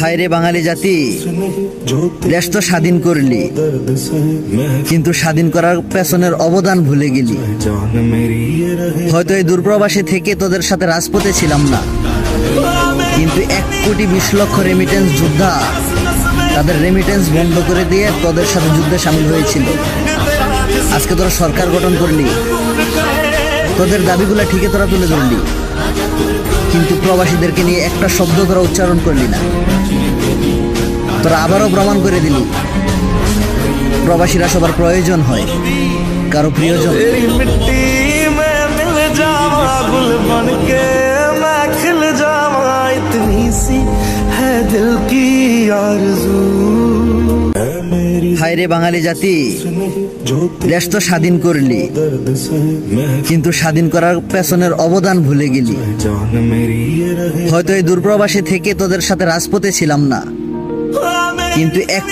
হায় রে বাঙালি জাতি দেশ তো স্বাধীন করলি, কিন্তু স্বাধীন করার পেছনের অবদান ভুলে গেলি। হয়তো এই দূরপ্রবাসী থেকে তোদের সাথে রাজপথে ছিলাম না, কিন্তু এক কোটি বিশ লক্ষ রেমিটেন্স যোদ্ধা তাদের রেমিটেন্স বন্ধ করে দিয়ে তোদের সাথে যুদ্ধে সামিল হয়েছিল। আজকে তোরা সরকার গঠন করলি, তোদের দাবিগুলো ঠিকই তোরা তুলে ধরলি। কিন্তু প্রবাসীদেরকে নিয়ে একটা শব্দ তোরা উচ্চারণ করলি না। তোরা আবারও প্রমাণ করে দিলি। প্রবাসীরা সবার প্রয়োজন হয়, কারও প্রিয়জন। দিল কি আরজু বাইরে বাঙালি জাতি দেশ তো স্বাধীন করলি, কিন্তু স্বাধীন করার পেছনের অবদান ভুলে গেলি। হয়তো এই দূরপ্রবাসী থেকে তোদের সাথে রাজপথে ছিলাম না, কিন্তু এক